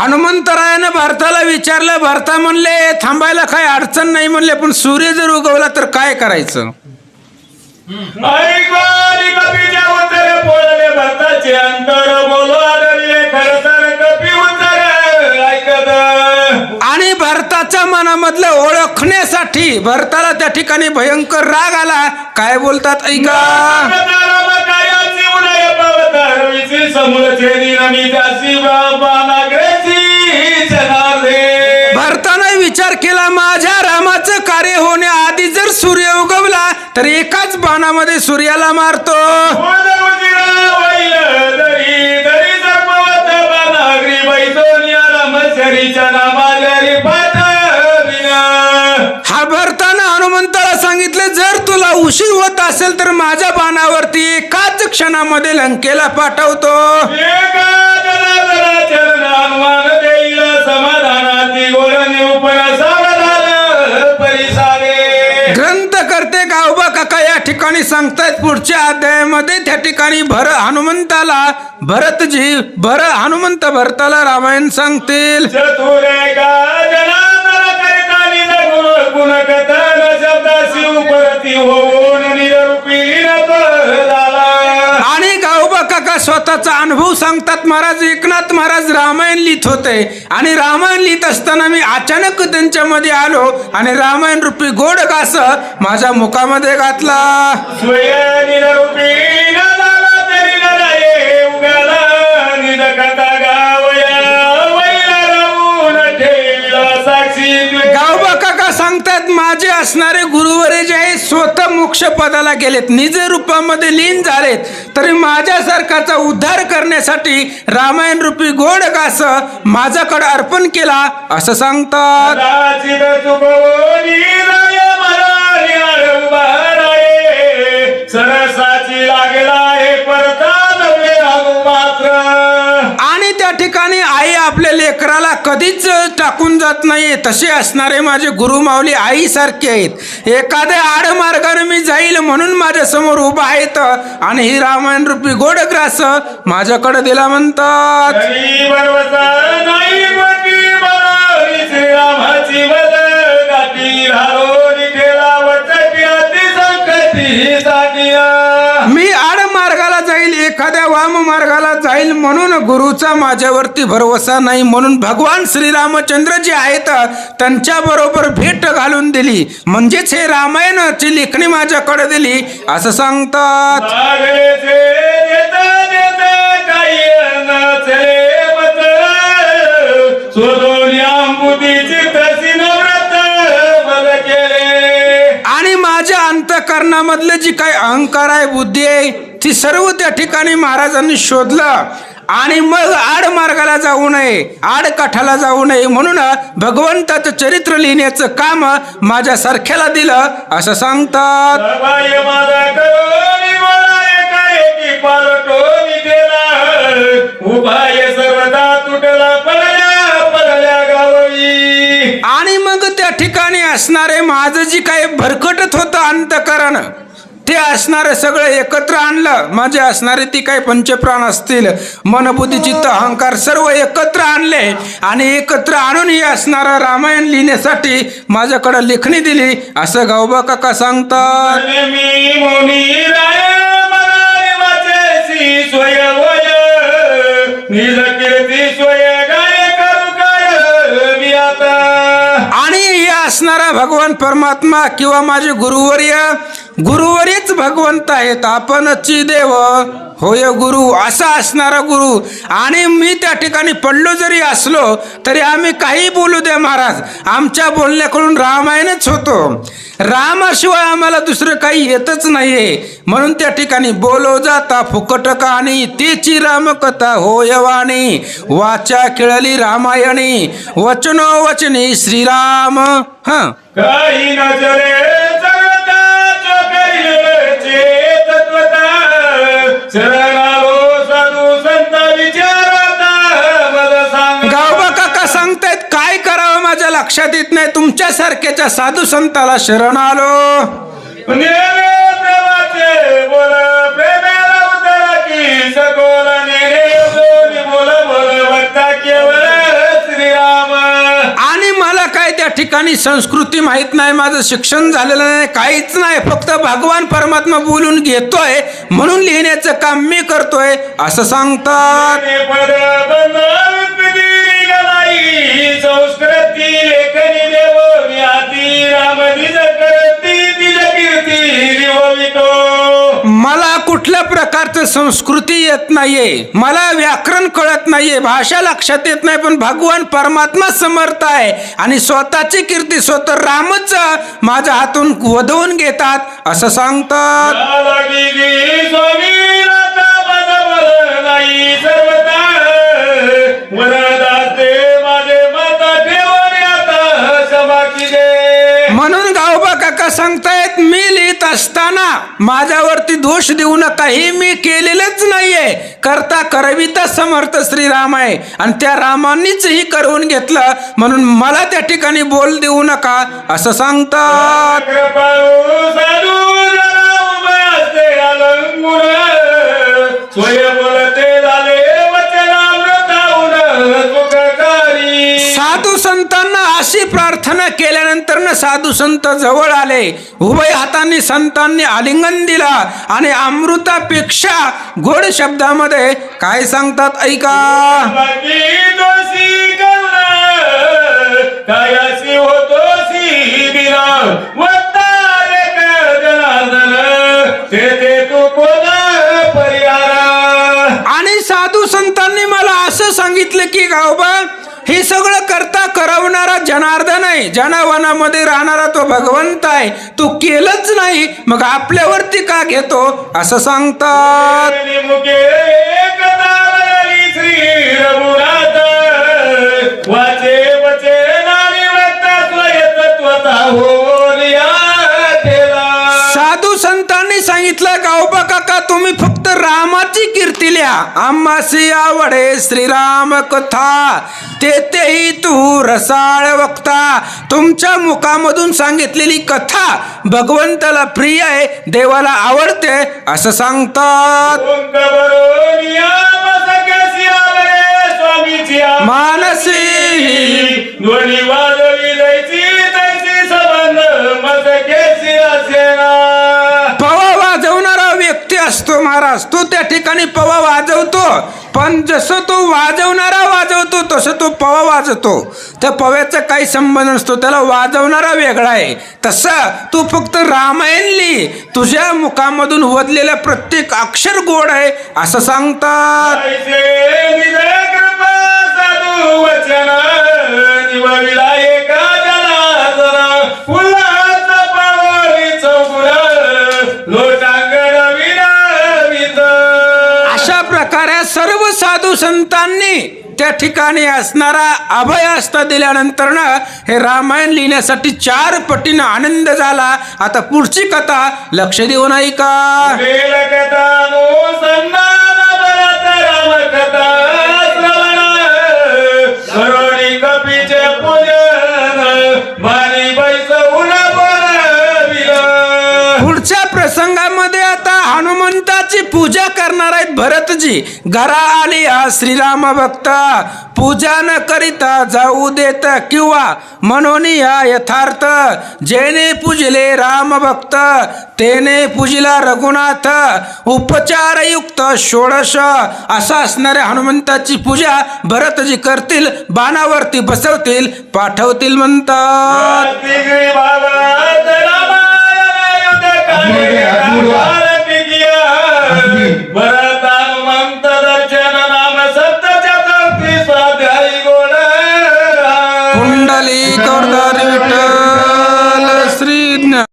हनुमंतरायानं भारताला विचारलं भारता म्हणले थांबायला काय अडचण नाही म्हणले पण सूर्य जर उगवला तर काय करायचं आणि भारताच्या मनामधलं ओळखण्यासाठी भारताला त्या ठिकाणी भयंकर राग आला काय बोलतात ऐका समोर तर एकाच बाणामध्ये सूर्याला मारतो. हा भरताना हनुमंताला सांगितले जर तुला उशीर होत असेल तर माझ्या बाणावरती एकाच क्षणामध्ये लंकेला पाठवतो. एका काका या ठिकाणी सांगतायत पुढच्या अध्यायामध्ये त्या ठिकाणी भर हनुमंताला भरतजी भर हनुमंत भरताला रामायण सांगतील. गुण गुण कथन होऊन निरू स्वतःचा अनुभव सांगतात महाराज. एकनाथ महाराज रामायण लिहित होते. आणि रामायण लिहित असताना मी अचानक त्यांच्यामध्ये आलो आणि रामायण रूपी गोड घास माझ्या मुखामध्ये घातला. सांगतात माझे असणारे गुरुवरे जे आहेत स्वतः मोक्ष पदाला गेलेत. निज रूपामध्ये लीन झालेत. तरी माझ्यासारखाचा उद्धार करण्यासाठी रामायण रूपी गोड घास माझ्याकडे अर्पण केला असं सांगतात. आपल्या लेकराला कधीच टाकून जात नाही. तसे असणारे माझे गुरुमावली आईसारखे आहेत. एखाद्या आडमार्गाने मी जाईल म्हणून माझ्यासमोर उभा आहेत आणि ही रामायण रूपी गोड ग्रास माझ्याकडे दिला म्हणतात. ही एखाद्या वाम मार्गाला जाईल म्हणून गुरुचा माझ्यावरती भरवसा नाही म्हणून भगवान श्रीरामचंद्र जे आहेत त्यांच्या बरोबर भेट घालून दिली. म्हणजेच हे रामायणाची लेखणी माझ्याकडे दिली. असं सांगतात. आणि माझ्या अंतकरणामधले जी काही अहंकार आहे बुद्धी आहे ती सर्व त्या ठिकाणी महाराजांनी शोधलं आणि मग आड मार्गाला जाऊ नये आड काठाला जाऊ नये म्हणून भगवंताचं चरित्र लिहिण्याचं काम माझ्या सारख्याला दिलं असं सांगतात. आणि मग त्या ठिकाणी असणारे माझं जी काही भरकटत होतं अंतकरण ते असणारे सगळं एकत्र आणलं माझे असणारे ती काही पंचप्राण असतील. मन बुद्धी चित्त अहंकार सर्व एकत्र आणले आणि एकत्र आणून हे असणारं रामायण लिहिण्यासाठी माझ्याकडे लेखणी दिली. असं गावबा काका सांगतात. आणि हे असणारा भगवान परमात्मा किंवा माझे गुरुवर्य गुरुवरीच भगवंत आहेत आपणच देव. होय गुरु असा असणारा गुरु. आणि मी त्या ठिकाणी पडलो जरी असलो तरी आम्ही काही बोलू द्या महाराज. आमच्या बोलण्याकडून रामायणच होतो. रामाशिवाय आम्हाला दुसरं काही येतच नाहीये. म्हणून त्या ठिकाणी बोलो जाता फुकट काणी तेची रामकथा होयवाणी वाचा खेळली रामायणी. वचनो वचनी श्रीराम. हा. काका सांगतायत? काय करावं माझ्या लक्षात येत नाही. तुमच्यासारख्याच्या साधू संताला शरण आलो. नेरे देवाचे बोल प्रेमेला काय त्या ठिकाणी संस्कृती माहीत नाही माझं शिक्षण झालेलं नाही काहीच नाही फक्त भगवान परमात्मा बोलून घेतोय म्हणून लिहिण्याचं काम मी करतोय असं सांगतात. संस्कृती लेखनी देव कुठल्या प्रकारचं संस्कृती येत नाहीये? मला व्याकरण कळत नाहीये भाषा लक्षात येत नाही पण भगवान परमात्मा समर्थ आहे. आणि स्वतःची कीर्ती स्वतः रामच माझ्या हातून वधवून घेतात असं सांगतात. म्हणून गावबा काका मी लिहित असताना माझ्यावरती दोष देऊ नका. हे मी केलेलंच नाहीये. करता करविता समर्थ श्रीराम आहे. आणि त्या रामांनीच ही करून घेतलं. म्हणून मला त्या ठिकाणी बोल देऊ नका. असं सांगतात. साधू संतांना अशी प्रार्थना केल्यानंतर न साधू संत जवळ आले. उभय हातांनी संतांनी आलिंगन दिला आणि अमृतापेक्षा गोड शब्दामध्ये काय सांगतात ऐका. होतो दोषी करुणा कायासी होतोसी बिना वत्तारे जनार्दन ते ते तू कोण परिहारा आणि साधू संतांनी मला असं सांगितलं की गावबा हे सगळं करता करवणारा आहे जनावनामध्ये राहणारा तो भगवंत आहे. तो केलंच नाही मग आपल्यावरती का घेतो? असं सांगतात. साधू संतांनी सांगितलं गावबा काका तुम्ही फक्त रामाची कीर्ती लिहा. आम्हासी आवडे श्रीराम कथा. तेही तू रसाळ वक्ता. तुमच्या मुखामधून सांगितलेली कथा भगवंताला प्रिय आहे देवाला आवडते असं सांगतात. मानसी. असतो त्या ठिकाणी पवा वाजवतो. पण जसं तो वाजवणारा वाजवतो तसं तो पवा वाजवतो. त्या पव्याचा काही संबंध नसतो त्याला वाजवणारा वेगळा आहे. तसं तू फक्त रामायण लिही तुझ्या मुखामधून वदलेलं प्रत्येक अक्षर गोड आहे असं सांगतात. प्रकारे सर्व साधू संतांनी त्या ठिकाणी असणारा अभय हस्त दिल्यानंतर ना हे रामायण लिहिण्यासाठी चार पटीनं आनंद झाला. आता पुढची कथा लक्ष देऊन ऐका. भरत पूजा करणार आहेत भरतजी घरा आली हा श्रीराम भक्त. पूजा न करिता जाऊ देत किंवा म्हणून हा यथार्थ. जेने पूजले राम भक्त तेने पूजिला रघुनाथ. उपचारयुक्त षोडश असा असणाऱ्या हनुमंताची पूजा भरतजी करतील बाणावरती बसवतील पाठवतील म्हणतात. ভিতর